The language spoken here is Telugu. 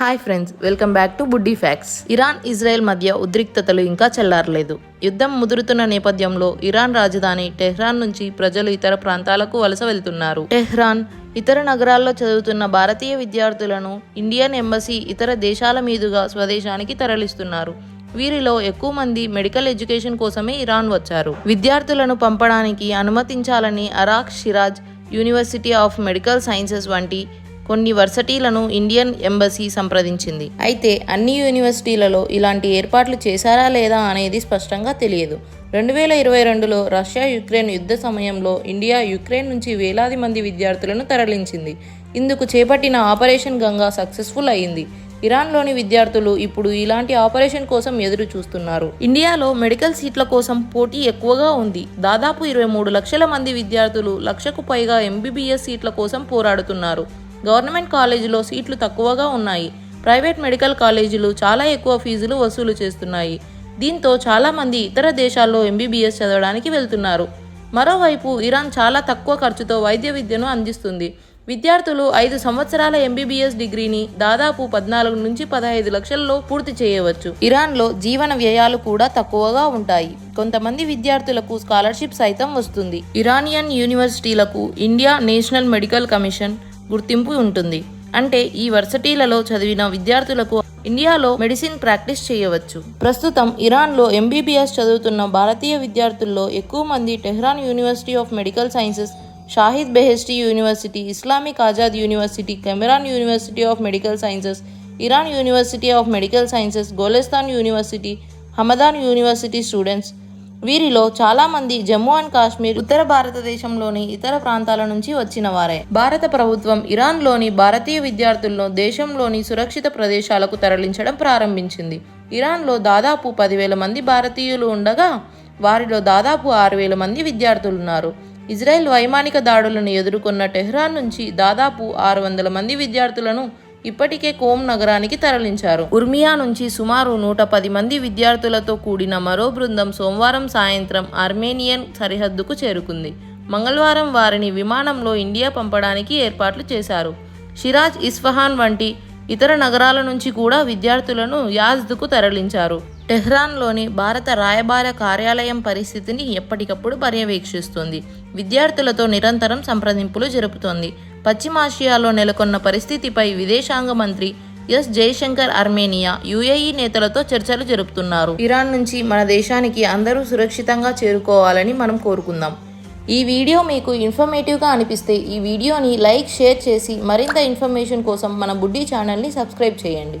Hi friends welcome back to buddy facts Iran Israel మధ్య ఉద్రిక్తతలు ఇంకా చల్లారలేదు. యుద్ధం ముదురుతున్న నేపథ్యంలో ఇరాన్ రాజధాని టెహ్రాన్ నుంచి ప్రజలు ఇతర ప్రాంతాలకు వలస వెళ్తున్నారు. టెహ్రాన్ ఇతర నగరాల్లో చదువుతున్న భారతీయ విద్యార్థులను ఇండియన్ ఎంబసీ ఇతర దేశాల మీదుగా స్వదేశానికి తరలిస్తున్నారు. వీరిలో ఎక్కువ మంది మెడికల్ ఎడ్యుకేషన్ కోసమే ఇరాన్ వచ్చారు. విద్యార్థులను పంపడానికి అనుమతించాలని Arak Shiraz university of medical sciences వంటి కొన్ని వర్సిటీలను ఇండియన్ ఎంబసీ సంప్రదించింది. అయితే అన్ని యూనివర్సిటీలలో ఇలాంటి ఏర్పాట్లు చేశారా లేదా అనేది స్పష్టంగా తెలియదు. రెండు వేల ఇరవై రెండులో రష్యా యుక్రెయిన్ యుద్ధ సమయంలో ఇండియా యుక్రెయిన్ నుంచి వేలాది మంది విద్యార్థులను తరలించింది. ఇందుకు చేపట్టిన ఆపరేషన్ గంగా సక్సెస్ఫుల్ అయింది. ఇరాన్లోని విద్యార్థులు ఇప్పుడు ఇలాంటి ఆపరేషన్ కోసం ఎదురు చూస్తున్నారు ఇండియాలో మెడికల్ సీట్ల కోసం పోటీ ఎక్కువగా ఉంది. దాదాపు ఇరవై మూడు లక్షల మంది విద్యార్థులు లక్షకు పైగా ఎంబీబీఎస్ సీట్ల కోసం పోరాడుతున్నారు. గవర్నమెంట్ కాలేజీలో సీట్లు తక్కువగా ఉన్నాయి. ప్రైవేట్ మెడికల్ కాలేజీలు చాలా ఎక్కువ ఫీజులు వసూలు చేస్తున్నాయి. దీంతో చాలామంది ఇతర దేశాల్లో ఎంబీబీఎస్ చదవడానికి వెళ్తున్నారు. మరోవైపు ఇరాన్ చాలా తక్కువ ఖర్చుతో వైద్య విద్యను అందిస్తుంది. విద్యార్థులు ఐదు సంవత్సరాల ఎంబీబీఎస్ డిగ్రీని దాదాపు పద్నాలుగు నుంచి పదహైదు లక్షల్లో పూర్తి చేయవచ్చు. ఇరాన్లో జీవన వ్యయాలు కూడా తక్కువగా ఉంటాయి. కొంతమంది విద్యార్థులకు స్కాలర్షిప్ సైతం వస్తుంది. ఇరానియన్ యూనివర్సిటీలకు ఇండియా నేషనల్ మెడికల్ కమిషన్ గుర్తింపు ఉంటుంది. అంటే ఈ వర్సిటీలలో చదివిన విద్యార్థులకు ఇండియాలో మెడిసిన్ ప్రాక్టీస్ చేయవచ్చు. ప్రస్తుతం ఇరాన్లో ఎంబీబీఎస్ చదువుతున్న భారతీయ విద్యార్థుల్లో ఎక్కువ మంది Tehran university of medical sciences Shahid Beheshti university Islamic Azad university Kerman university of medical sciences Iran university of medical sciences Golestan university Hamadan university students వీరిలో చాలా మంది జమ్మూ అండ్ కాశ్మీర్ ఉత్తర భారతదేశంలోని ఇతర ప్రాంతాల నుంచి వచ్చిన వారే. భారత ప్రభుత్వం ఇరాన్లోని భారతీయ విద్యార్థులను దేశంలోని సురక్షిత ప్రదేశాలకు తరలించడం ప్రారంభించింది. ఇరాన్లో దాదాపు పదివేల మంది భారతీయులు ఉండగా వారిలో దాదాపు ఆరు వేల మంది విద్యార్థులున్నారు. ఇజ్రాయెల్ వైమానిక దాడులను ఎదుర్కొన్న టెహ్రాన్ నుంచి దాదాపు ఆరు వందల మంది విద్యార్థులను ఇప్పటికే కోమ్ నగరానికి తరలించారు. ఉర్మియా నుంచి సుమారు నూట పది మంది విద్యార్థులతో కూడిన మరో బృందం సోమవారం సాయంత్రం ఆర్మేనియన్ సరిహద్దుకు చేరుకుంది. మంగళవారం వారిని విమానంలో ఇండియా పంపడానికి ఏర్పాట్లు చేశారు. షిరాజ్ ఇస్ఫహాన్ వంటి ఇతర నగరాల నుంచి కూడా విద్యార్థులను యాజ్ద్కు తరలించారు. టెహ్రాన్లోని భారత రాయబార కార్యాలయం పరిస్థితిని ఎప్పటికప్పుడు పర్యవేక్షిస్తుంది. విద్యార్థులతో నిరంతరం సంప్రదింపులు జరుపుతోంది. పశ్చిమాసియాలో నెలకొన్న పరిస్థితిపై విదేశాంగ మంత్రి ఎస్. జయశంకర్ అర్మేనియా యుఏఈ నేతలతో చర్చలు జరుపుతున్నారు. ఇరాన్ నుంచి మన దేశానికి అందరూ సురక్షితంగా చేరుకోవాలని మనం కోరుకుందాం. ఈ వీడియో మీకు ఇన్ఫర్మేటివ్గా అనిపిస్తే ఈ వీడియోని లైక్ షేర్ చేసి మరింత ఇన్ఫర్మేషన్ కోసం మన బుడ్డీ ఛానల్ని సబ్స్క్రైబ్ చేయండి.